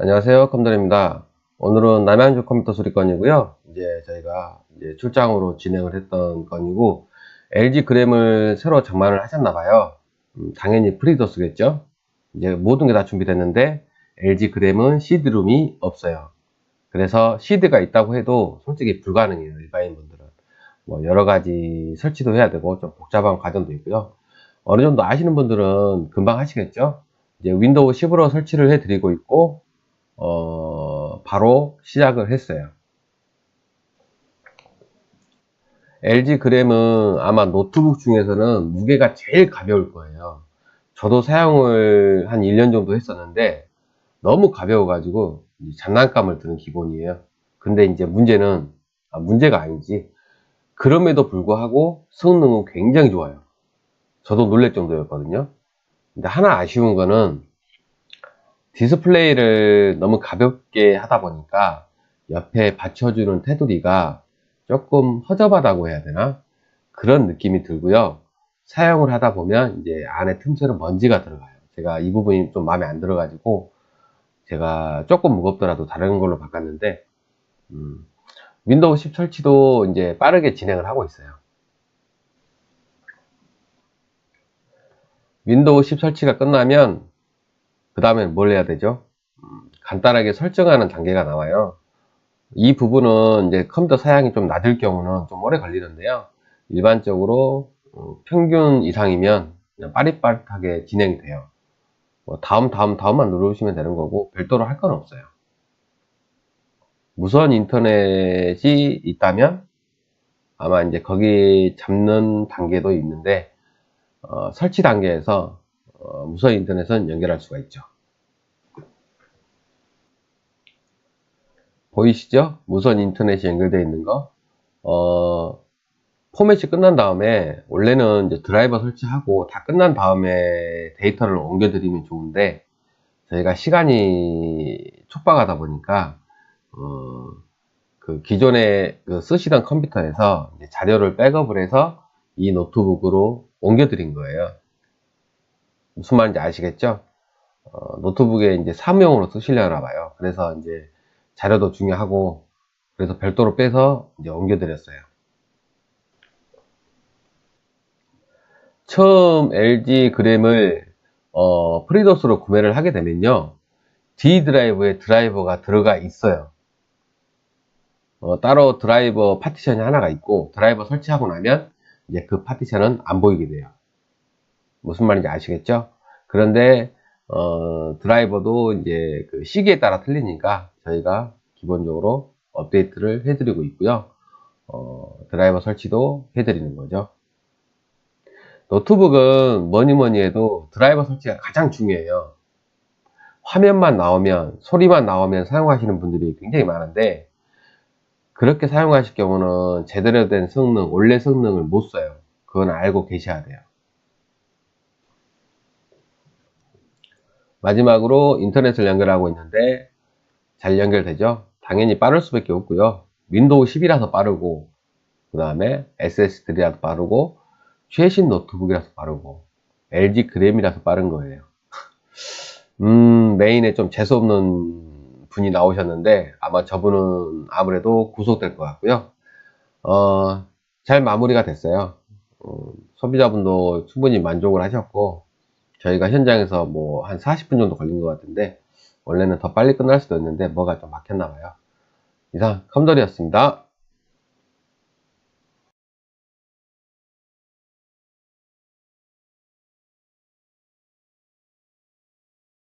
안녕하세요 컴돌입니다. 오늘은 남양주 컴퓨터 수리건이고요. 이제 저희가 이제 출장으로 진행을 했던 건이고 LG 그램을 새로 장만을 하셨나봐요. 음, 당연히 프리더스겠죠? 이제 모든 게 다 준비됐는데 LG 그램은 CD룸이 없어요. 그래서 CD가 있다고 해도 솔직히 불가능해요 일반인분들은. 뭐 여러가지 설치도 해야 되고 좀 복잡한 과정도 있고요. 어느 정도 아시는 분들은 금방 하시겠죠? 이제 윈도우 10으로 설치를 해 드리고 있고 어, 바로 시작을 했어요. LG 그램은 아마 노트북 중에서는 무게가 제일 가벼울 거예요. 저도 사용을 한 1년 정도 했었는데 너무 가벼워가지고 장난감을 드는 기본이에요. 근데 이제 문제는 아, 문제가 아니지. 그럼에도 불구하고 성능은 굉장히 좋아요. 저도 놀랄 정도였거든요. 근데 하나 아쉬운 거는 디스플레이를 너무 가볍게 하다 보니까 옆에 받쳐주는 테두리가 조금 허접하다고 해야 되나? 그런 느낌이 들고요. 사용을 하다 보면 이제 안에 틈새로 먼지가 들어가요. 제가 이 부분이 좀 마음에 안 들어가지고 제가 조금 무겁더라도 다른 걸로 바꿨는데 음, 윈도우 10 설치도 이제 빠르게 진행을 하고 있어요. 윈도우 10 설치가 끝나면 그 다음에 뭘 해야 되죠? 음, 간단하게 설정하는 단계가 나와요. 이 부분은 이제 컴퓨터 사양이 좀 낮을 경우는 좀 오래 걸리는데요. 일반적으로 어, 평균 이상이면 빠릿빠릿하게 진행이 돼요. 뭐 다음 다음 다음만 누르시면 되는 거고 별도로 할 건 없어요. 무선 인터넷이 있다면 아마 이제 거기 잡는 단계도 있는데 어, 설치 단계에서 어, 무선 인터넷은 연결할 수가 있죠. 보이시죠? 무선 인터넷이 연결되어 있는 거. 어, 포맷이 끝난 다음에 원래는 이제 드라이버 설치하고 다 끝난 다음에 데이터를 옮겨드리면 좋은데 저희가 시간이 촉박하다 보니까 어, 그 기존에 그 쓰시던 컴퓨터에서 자료를 백업을 해서 이 노트북으로 옮겨드린 거예요. 무슨 말인지 아시겠죠? 어, 노트북에 이제 사무용으로 쓰시려나 봐요. 그래서 이제 자료도 중요하고 그래서 별도로 빼서 이제 옮겨드렸어요. 처음 LG 그램을 어, 프리도스로 구매를 하게 되면요. D 드라이브에 드라이버가 들어가 있어요. 어, 따로 드라이버 파티션이 하나가 있고 드라이버 설치하고 나면 이제 그 파티션은 안 보이게 돼요. 무슨 말인지 아시겠죠? 그런데 어, 드라이버도 이제 그 시기에 따라 틀리니까 저희가 기본적으로 업데이트를 해드리고 있고요. 어, 드라이버 설치도 해드리는 거죠. 노트북은 뭐니 뭐니 해도 드라이버 설치가 가장 중요해요. 화면만 나오면, 소리만 나오면 사용하시는 분들이 굉장히 많은데, 그렇게 사용하실 경우는 제대로 된 성능, 원래 성능을 못 써요. 그건 알고 계셔야 돼요. 마지막으로 인터넷을 연결하고 있는데 잘 연결되죠? 당연히 빠를 수밖에 없고요. 윈도우 10이라서 빠르고 그 다음에 SSD라서 빠르고 최신 노트북이라서 빠르고 LG 그램이라서 빠른 거예요. 음, 메인에 좀 재수없는 분이 나오셨는데 아마 저분은 아무래도 구속될 것 같고요. 어, 잘 마무리가 됐어요. 어, 소비자분도 충분히 만족을 하셨고 저희가 현장에서 뭐 한 40분 정도 걸린 것 같은데 원래는 더 빨리 끝날 수도 있는데 뭐가 좀 막혔나 봐요. 이상 컴돌이었습니다.